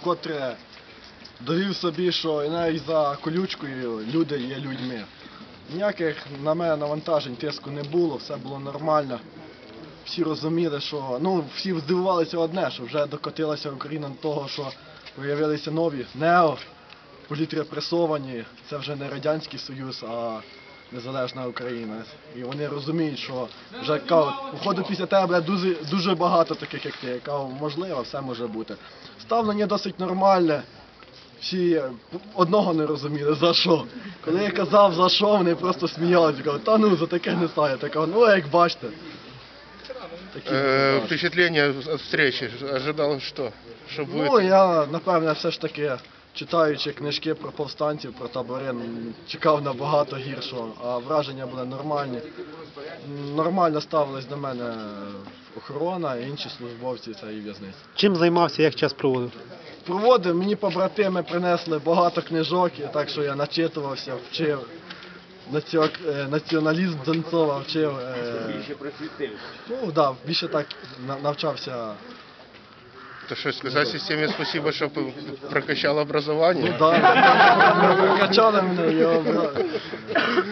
вкотре довів собі, що і навіть за колючкою люди є людьми. Ніяких на мене навантажень, тиску не було, все було нормально. Всі розуміли, що ну всі здивувалися одне, що вже докотилася Україна до того, що появилися нові нео, політрепресовані. Це вже не Радянський Союз, а незалежна Україна. І вони розуміють, що вже кажуть, походу після тебе буде дуже, дуже багато таких, як ти. Я кажу, можливо, все може бути. Ставлення досить нормальне. Всі е, одного не розуміли, за що. Коли я казав за що, вони просто сміялися. Кажуть, та ну за таке не стає. Така, ну як бачите. Такі Э, впечатление от встречи. Ожидал что? Что будет? Ну, я, напевне, все ж таки, читаючи книжки про повстанців, про табори, чекав набагато гіршого, а враження були нормальні. Нормально ставились до мене охорона і інші службовці цієї в'язниці. Чим займався, як час проводив? Проводив, мені побратими принесли багато книжок, і так що я начитувався, вчив. Е, Націоналізм Донцова вчив. Більше просвітив. Ну так, більше так навчався. То что, сказать системе спасибо, что прокачал образование? Ну так, прокачали мене. Я,